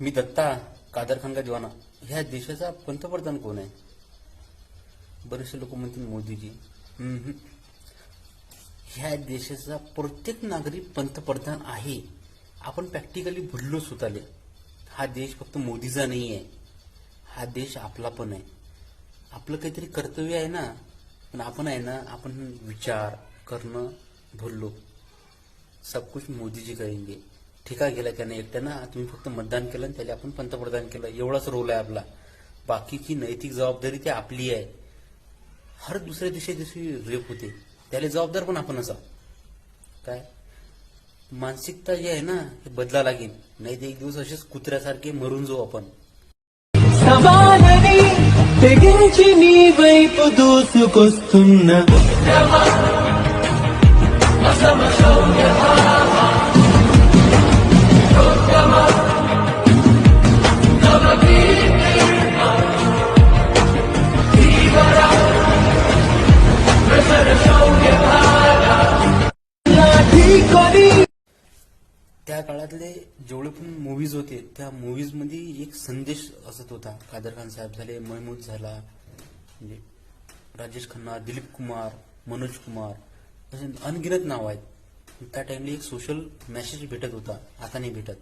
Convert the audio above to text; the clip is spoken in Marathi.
मी दत्ता कादर खान का दिवाना ह्या देशाचा पंतप्रधान कोण आहे? बरेचसे लोक म्हणतील मोदीजी. ह्या देशाचा प्रत्येक नागरिक पंतप्रधान आहे. आपण प्रॅक्टिकली भुललो स्वतःले. हा देश फक्त मोदीचा नाही आहे हा देश आपला पण आहे. आपलं काहीतरी कर्तव्य आहे ना. पण आपण आहे ना आपण विचार करणं भुललो सब कुछ मोदीजी करेंगे. ठिका गेला त्यानं एकट्यानं तुम्ही फक्त मतदान केलं आणि त्याला आपण पंतप्रधान केलं एवढाच रोल आहे आपला बाकीची नैतिक जबाबदारी ती आपली आहे हर दुसऱ्या दिवशी दिवशी रेप होते त्याला जबाबदार पण आपण असा काय मानसिकता जी आहे ना हे बदला लागेल नाही तर एक दिवस असेच कुत्र्यासारखे मरून जाऊ आपण సవాలని తెగించి నీ వైపు దూసుకొస్తున్న त्या काळातले जेवढे पण मूवीज होते त्या मूवीजमध्ये एक संदेश असत होता. कादर खान साहेब झाले महमूद झाला म्हणजे राजेश खन्ना दिलीप कुमार मनोज कुमार असे अनगिनत नाव आहेत. त्या टाइमला एक सोशल मेसेज भेटत होता. आता नाही भेटत.